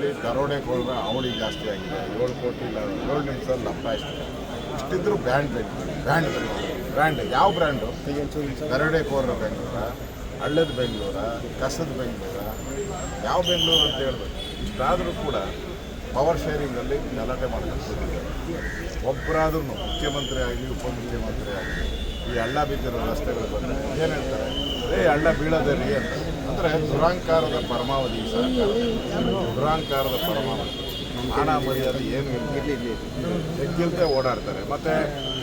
ಇಲ್ಲಿ ಹೋದ್ರೆ ಅವಳಿ ಜಾಸ್ತಿ ಆಗಿದೆ. ಏಳು ಕೋಟಿ ಇಲ್ಲ, ಏಳು ನಿಮಿಷದಲ್ಲಿ ಇಷ್ಟ ಇಷ್ಟಿದ್ರು ಬ್ರ್ಯಾಂಡ್ ಬೇಕು. ಬ್ರ್ಯಾಂಡ್ ಬ್ರ್ಯಾಂಡ್, ಯಾವ ಬ್ರ್ಯಾಂಡು? ದರೋಡೆಕೋರರ ಬೆಂಗಳೂರ, ಹಳ್ಳದ ಬೆಂಗಳೂರ, ಕಸದ ಬೆಂಗಳೂರ, ಯಾವ ಬೆಂಗಳೂರು ಅಂತ ಹೇಳ್ಬೇಕು. ಇಷ್ಟಾದರೂ ಕೂಡ ಪವರ್ ಶೇರಿಂಗಲ್ಲಿ ಗಲಾಟೆ ಮಾಡ್ಕೊಂಡು ಒಬ್ಬರಾದ್ರೂ ಮುಖ್ಯಮಂತ್ರಿ ಆಗಲಿ, ಉಪಮುಖ್ಯಮಂತ್ರಿ ಆಗಲಿ, ಈ ಹಳ್ಳ ಬಿದ್ದಿರೋ ರಸ್ತೆಗಳು ಬಂದರೆ ಏನು ಹೇಳ್ತಾರೆ? ಏ ಅಣ್ಣ ಬೀಳೋದೇ ರೀ ಅಂತ. ಅಂದರೆ ದುರಾಂಕಾರದ ಪರಮಾವಧಿ ಸರ್ಕಾರ. ದುರಾಂಕಾರದ ಪರಮಾವಧಿ. ಹಣ ಮರ್ಯಾದೆ ಏನು ಎಗ್ಗಿಲ್ದೆ ಓಡಾಡ್ತಾರೆ. ಮತ್ತು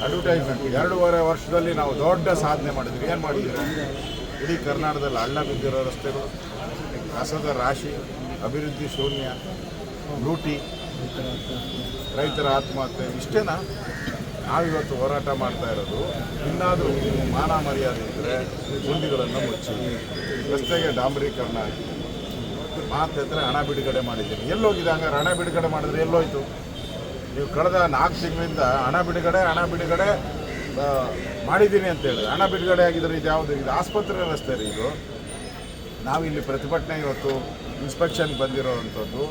ಅಡ್ವರ್ಟೈಸ್ಮೆಂಟ್ ಎರಡೂವರೆ ವರ್ಷದಲ್ಲಿ ನಾವು ದೊಡ್ಡ ಸಾಧನೆ ಮಾಡಿದ್ವಿ ಏನು ಮಾಡಿದ್ದೀರಿ? ಇಡೀ ಕರ್ನಾಟಕದಲ್ಲಿ ಹಳ್ಳ ಬಿದ್ದಿರೋ ರಸ್ತೆಗಳು ಕಸದ ರಾಶಿ ಅಭಿವೃದ್ಧಿ ಶೂನ್ಯ ಲೂಟಿ ರೈತರ ಆತ್ಮಹತ್ಯೆ. ಇಷ್ಟೇನಾ? ನಾವಿವತ್ತು ಹೋರಾಟ ಮಾಡ್ತಾ ಇರೋದು, ಇನ್ನಾದರೂ ಮಾನ ಮರ್ಯಾದೆ ಇದ್ದರೆ ಗುಂಡಿಗಳನ್ನು ಮುಚ್ಚಿ, ರಸ್ತೆಗೆ ಡಾಂಬರೀಕರಣ ಹಾಕಿ ಮಾತೆತ್ತರೆ ಹಣ ಬಿಡುಗಡೆ ಮಾಡಿದ್ದೀನಿ ಎಲ್ಲೋಗಿದೆ ಹಂಗಾರೆ? ಹಣ ಬಿಡುಗಡೆ ಮಾಡಿದ್ರೆ ಎಲ್ಲೋಯ್ತು? ನೀವು ಕಳೆದ ನಾಲ್ಕು ತಿಂಗಳಿಂದ ಹಣ ಬಿಡುಗಡೆ ಹಣ ಬಿಡುಗಡೆ ಮಾಡಿದ್ದೀನಿ ಅಂತ ಹೇಳಿದ್ರೆ, ಹಣ ಬಿಡುಗಡೆ ಆಗಿದ್ರೆ ಇದು ಯಾವುದು? ಇದು ಆಸ್ಪತ್ರೆ ರಸ್ತೆ ರೀ ಇದು. ನಾವಿಲ್ಲಿ ಪ್ರತಿಭಟನೆ ಇವತ್ತು ಇನ್ಸ್ಪೆಕ್ಷನ್ ಬಂದಿರೋವಂಥದ್ದು.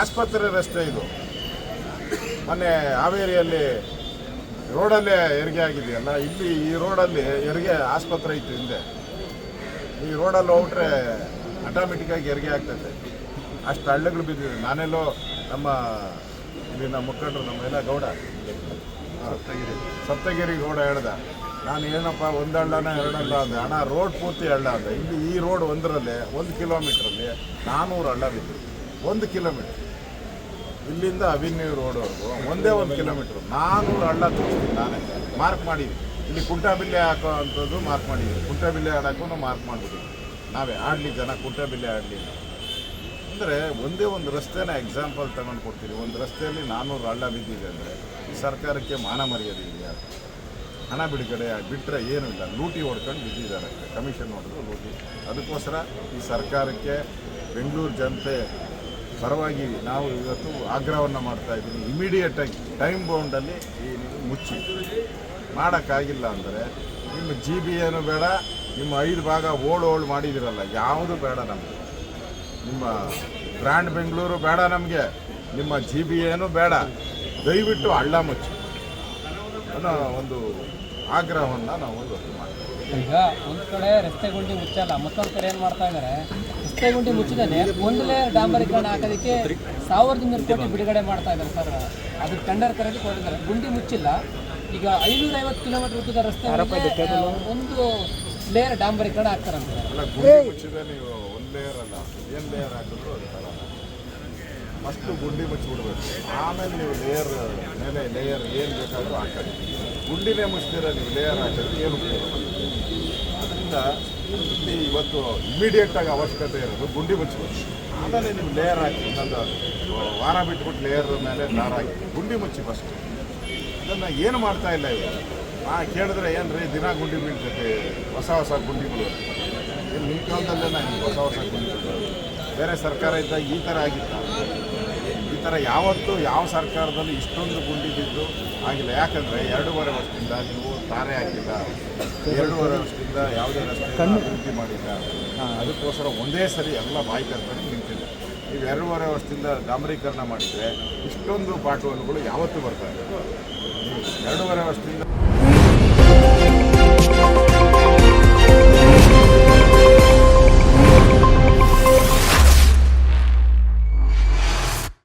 ಆಸ್ಪತ್ರೆ ರಸ್ತೆ ಇದು. ಮೊನ್ನೆ ಹಾವೇರಿಯಲ್ಲಿ ರೋಡಲ್ಲೇ ಹೆರಿಗೆ ಆಗಿದೆಯಲ್ಲ ಇಲ್ಲಿ ಈ ರೋಡಲ್ಲಿ ಹೆರಿಗೆ ಆಸ್ಪತ್ರೆ ಇತ್ತು ಹಿಂದೆ. ಈ ರೋಡಲ್ಲಿ ಹೋಗ್ಬಿಟ್ರೆ ಆಟೋಮೆಟಿಕ್ಕಾಗಿ ಹೆರಿಗೆ ಆಗ್ತೈತೆ ಅಷ್ಟು ಹಳ್ಳಗಳು ಬಿದ್ದಿದೆ. ನಾನೆಲ್ಲೋ ನಮ್ಮ ಇಲ್ಲಿನ ಮುಖಂಡರು, ನಮ್ಮ ಎಲ್ಲ ಗೌಡ. ಸಪ್ತಗಿರಿ. ಸಪ್ತಗಿರಿ ಗೌಡ ಹೇಳ್ದ, ನಾನು ಏನಪ್ಪ, ಒಂದು ಹಳ್ಳನ ಹಳ್ಳ ಅಂದೆ. ಹಣ ರೋಡ್ ಪೂರ್ತಿ ಹಳ್ಳ ಅಂದೆ. ಇಲ್ಲಿ ಈ ರೋಡ್ ಒಂದರಲ್ಲೇ, ಒಂದು ಕಿಲೋಮೀಟ್ರಲ್ಲಿ ನಾನ್ನೂರು ಹಳ್ಳ ಬಿದ್ದಿದೆ. ಒಂದು ಕಿಲೋಮೀಟ್ರ್ ಇಲ್ಲಿಂದ ಅವಿನ್ಯೂ ರೋಡ್ವರೆಗೂ ಒಂದೇ ಒಂದು ಕಿಲೋಮೀಟ್ರ್ ನಾನ್ನೂರು ಹಳ್ಳ ತೋರಿಸ್ತೀನಿ ನಾನೇ. ಮಾರ್ಕ್ ಮಾಡಿದ್ದೀನಿ. ಇಲ್ಲಿ ಕುಂಟಾಬಿಲ್ಲೆ ಹಾಕೋ ಅಂಥದ್ದು ಮಾರ್ಕ್ ಮಾಡಿದ್ದೀನಿ. ಕುಂಟಾಬಿಲ್ಲೆ ಆಡೋಕ್ಕೂ ಮಾರ್ಕ್ ಮಾಡಿದ್ವಿ ನಾವೇ ಆಡಲಿ ಜನ, ಕುಂಟಾಬಿಲ್ಲೆ ಆಡಲಿ ಅಂದರೆ ಒಂದೇ ಒಂದು ರಸ್ತೆನ ಎಕ್ಸಾಂಪಲ್ ತಗೊಂಡು ಕೊಡ್ತೀವಿ ಒಂದು ರಸ್ತೆಯಲ್ಲಿ ನಾನ್ನೂರು ಹಳ್ಳ ಬಿದ್ದಿದೆ ಅಂದರೆ ಈ ಸರ್ಕಾರಕ್ಕೆ ಮಾನ ಮರ್ಯಾದೆ ಇದೆಯಾ? ಹಣ ಬಿಡುಗಡೆ ಬಿಟ್ಟರೆ ಏನೂ ಇಲ್ಲ. ಲೂಟಿ ಹೊಡ್ಕೊಂಡು ಬಿದ್ದಿದ್ದಾರೆ. ಕಮಿಷನ್ ಹೊಡೆದು ಲೂಟಿ. ಅದಕ್ಕೋಸ್ಕರ ಈ ಸರ್ಕಾರಕ್ಕೆ ಬೆಂಗಳೂರು ಜನತೆ ಪರವಾಗಿ ನಾವು ಇವತ್ತು ಆಗ್ರಹವನ್ನು ಮಾಡ್ತಾ ಇದ್ದೀವಿ ಇಮಿಡಿಯೇಟಾಗಿ ಟೈಮ್ ಬೌಂಡಲ್ಲಿ ಈ ನೀವು ಮುಚ್ಚಿ. ಮಾಡೋಕ್ಕಾಗಿಲ್ಲ ಅಂದರೆ ನಿಮ್ಮ ಜಿ ಬಿ ಏನು ಬೇಡ, ನಿಮ್ಮ ಐದು ಭಾಗ ಓಲ್ಡ್ ಓಲ್ಡ್ ಮಾಡಿದಿರಲ್ಲ, ಯಾವುದು ಬೇಡ ನಮಗೆ. ನಿಮ್ಮ ಬ್ರ್ಯಾಂಡ್ ಬೆಂಗಳೂರು ಬೇಡ ನಮಗೆ, ನಿಮ್ಮ ಜಿ ಬಿ ಏನು ಬೇಡ. ದಯವಿಟ್ಟು ಹಳ್ಳ ಮುಚ್ಚಿ. ಅನ್ನೋ ಒಂದು ಆಗ್ರಹವನ್ನು ನಾವು ಇವತ್ತು ಮಾಡ್ತೀವಿ. ಈಗ ಒಂದು ಕಡೆ ರಸ್ತೆ ಗುಂಡಿ ಮುಚ್ಚಲ್ಲ, ಮತ್ತೊಂದು ಕಡೆ ಏನು ಮಾಡ್ತಾ ಇದಾರೆ? ಗುಂಡಿ ಮುಚ್ಚಿದಾನೆ ಒಂದು ಲೇಯರ್ ಡಾಂಬರೀಕರಣ ಹಾಕೋದಕ್ಕೆ ಸಾವಿರದ ಇನ್ನೂರು ಕೋಟಿ ಬಿಡುಗಡೆ ಮಾಡ್ತಾ ಇದ್ದಾರೆ ಸರ್. ಅದು ಟೆಂಡರ್ ಕರೆದು ಕೊಟ್ಟಿದ್ದಾರೆ. ಗುಂಡಿ ಮುಚ್ಚಿಲ್ಲ. ಈಗ ಐನೂರ ಐವತ್ತು ಕಿಲೋಮೀಟರ್ ಉದ್ದದ ರಸ್ತೆ ಒಂದು ಲೇಯರ್ ಡಾಂಬರೀಕರಣ ಆಗ್ತಾರಂತೆ ಅಲ್ಲ ಗುಂಡಿ ಮುಚ್ಚಿ ನೀವು ಒಂದು ಲೇಯರ್ ಅಲ್ಲ. ಏನು ಲೇಯರ್ ಹಾಕಿದ್ರು ಅದು ಬರಲ್ಲ ಫಸ್ಟು ಗುಂಡಿ ಮುಚ್ಚಿಬಿಡ್ಬೇಕು. ಆಮೇಲೆ ನೀವು ಲೇಯರ್ ಮೇಲೆ ಲೇಯರ್ ಏನು ಬೇಕಾದರೂ ಹಾಕಿ. ಗುಂಡಿನೇ ಮುಚ್ಚಿದ್ರೆ ನೀವು ಲೇಯರ್ ಹಾಕಿದ್ರೆ ಏನು ಅದರಿಂದ ಇವತ್ತು ಇಮಿಡಿಯೇಟಾಗಿ ಅವಶ್ಯಕತೆ ಇರೋದು ಗುಂಡಿ ಮುಚ್ಚಬೇಕು ಆಮೇಲೆ ನೀವು ಲೇಯರ್ ಹಾಕಿ, ಇನ್ನೊಂದು ವಾರ ಬಿಟ್ಬಿಟ್ಟು ಲೇಯರ್ ಮೇಲೆ ದಾರ ಹಾಕಿ, ಗುಂಡಿ ಮುಚ್ಚಿ ಫಸ್ಟ್ ಅದನ್ನು ಏನು ಮಾಡ್ತಾ ಇಲ್ಲ ಇವರು? ಆ ಕೇಳಿದ್ರೆ ಏನು ದಿನ ಗುಂಡಿ ಬೀಳ್ತೈತೆ ಹೊಸ ಹೊಸ ಗುಂಡಿಗಳು. ನಿಮ್ಮ ಕಾಲದಲ್ಲೇ ನಾನು ಹೊಸ ಹೊಸ ಗುಂಡಿ ಬೇರೆ ಸರ್ಕಾರ ಇದ್ದಾಗ ಈ ಥರ ಆಗಿತ್ತ? ಥರ ಯಾವತ್ತೂ ಯಾವ ಸರ್ಕಾರದಲ್ಲಿ ಇಷ್ಟೊಂದು ಗುಂಡಿ ಬಿದ್ದು ಆಗಿಲ್ಲ. ಯಾಕಂದರೆ ಎರಡೂವರೆ ವರ್ಷದಿಂದ ನೀವು ತಾರೆ ಹಾಕಿಲ್ಲ. ಎರಡೂವರೆ ವರ್ಷದಿಂದ ಯಾವುದೇ ರಸ್ತೆ ಅಭಿವೃದ್ಧಿ ಮಾಡಿಲ್ಲ. ಅದಕ್ಕೋಸ್ಕರ ಒಂದೇ ಸರಿ ಎಲ್ಲ ಬಾಯಿ ಕರ್ಕೊಂಡು ನಿಂತಿದೆ. ನೀವು ಎರಡೂವರೆ ವರ್ಷದಿಂದ ಡಾಂಬರೀಕರಣ ಮಾಡಿದರೆ ಇಷ್ಟೊಂದು ಪಾಠವನ್ನುಗಳು ಯಾವತ್ತೂ ಬರ್ತಾ ಇದೆ ಎರಡೂವರೆ ವರ್ಷದಿಂದ